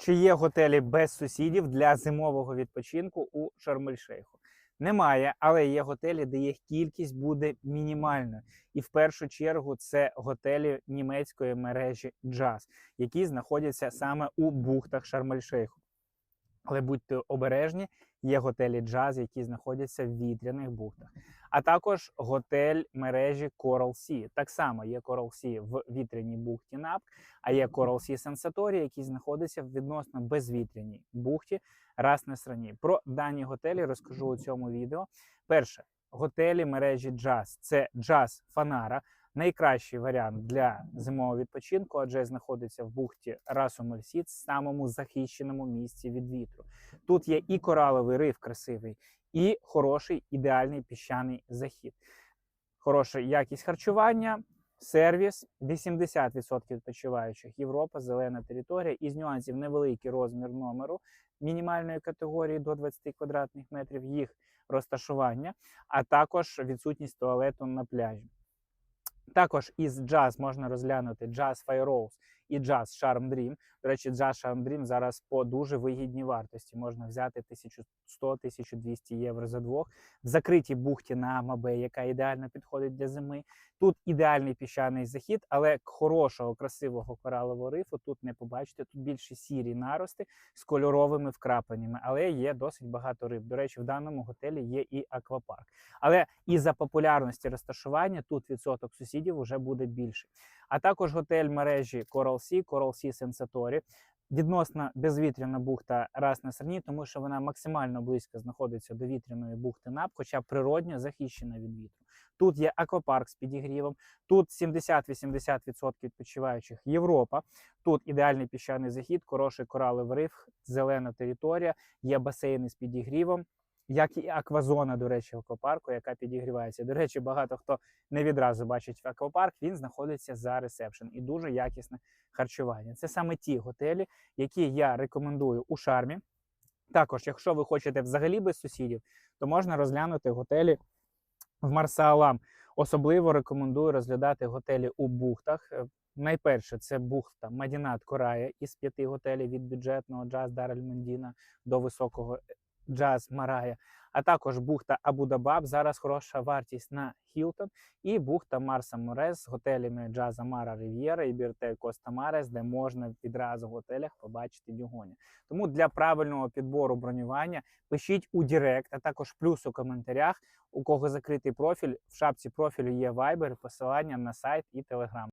Чи є готелі без сусідів для зимового відпочинку у Шарм-ель-Шейху? Немає, але є готелі, де їх кількість буде мінімальною. І в першу чергу це готелі німецької мережі Джаз, які знаходяться саме у бухтах Шарм-ель-Шейху. Але будьте обережні, є готелі Джаз, які знаходяться в вітряних бухтах. А також готель мережі Coral Sea. Так само є Coral Sea в вітряній бухті Напк, а є Coral Sea Sensatori, який знаходиться в відносно безвітряній бухті раз на страні. Про дані готелі розкажу у цьому відео. Перше, готелі мережі Jazz. Це Jazz Фанара. Найкращий варіант для зимового відпочинку, адже знаходиться в бухті Расумельсіт, самому захищеному місці від вітру. Тут є і кораловий риф красивий, і хороший ідеальний піщаний захід. Хороша якість харчування, сервіс, 80% відпочиваючих Європа, зелена територія. Із нюансів невеликий розмір номеру мінімальної категорії до 20 квадратних метрів, їх розташування, а також відсутність туалету на пляжі. Також із джаз можна розглянути джаз Fire Rose і Jazz Charm Dream. До речі, Jazz Charm Dream зараз по дуже вигідній вартості. Можна взяти 1100-1200 євро за двох. В закритій бухті на Амабей, яка ідеально підходить для зими. Тут ідеальний піщаний захід, але хорошого, красивого коралового рифу тут не побачите. Тут більше сірі нарости з кольоровими вкрапленнями, але є досить багато риб. До речі, в даному готелі є і аквапарк. Але і за популярності розташування тут відсоток сусідів вже буде більший. А також готель мережі Coral Sea, Coral Sea Sensatori. Відносно безвітряна бухта раз на страні, тому що вона максимально близько знаходиться до вітряної бухти НАП, хоча природньо захищена від вітру. Тут є аквапарк з підігрівом, тут 70-80% відпочиваючих Європа. Тут ідеальний піщаний захід, хороший кораловий риф, зелена територія, є басейни з підігрівом, як і аквазона, до речі, в аквапарку, яка підігрівається. До речі, багато хто не відразу бачить аквапарк, він знаходиться за ресепшн і дуже якісне харчування. Це саме ті готелі, які я рекомендую у шармі. Також, якщо ви хочете взагалі без сусідів, то можна розглянути готелі в Марсаалам. Особливо рекомендую розглядати готелі у бухтах. Е, Найперше це бухта Мадінат Корая із п'яти готелів від бюджетного джаз Дарель Мендіна до високого джаз Марая, а також бухта Абу-Дабаб. Зараз хороша вартість на Хілтон, і бухта Марса Морес з готелями Джаза Мара Рів'єра і Бірте Коста Марес, де можна відразу в готелях побачити дюгоня. Тому для правильного підбору бронювання пишіть у Директ, а також плюс у коментарях, у кого закритий профіль. В шапці профілю є Viber, посилання на сайт і Telegram.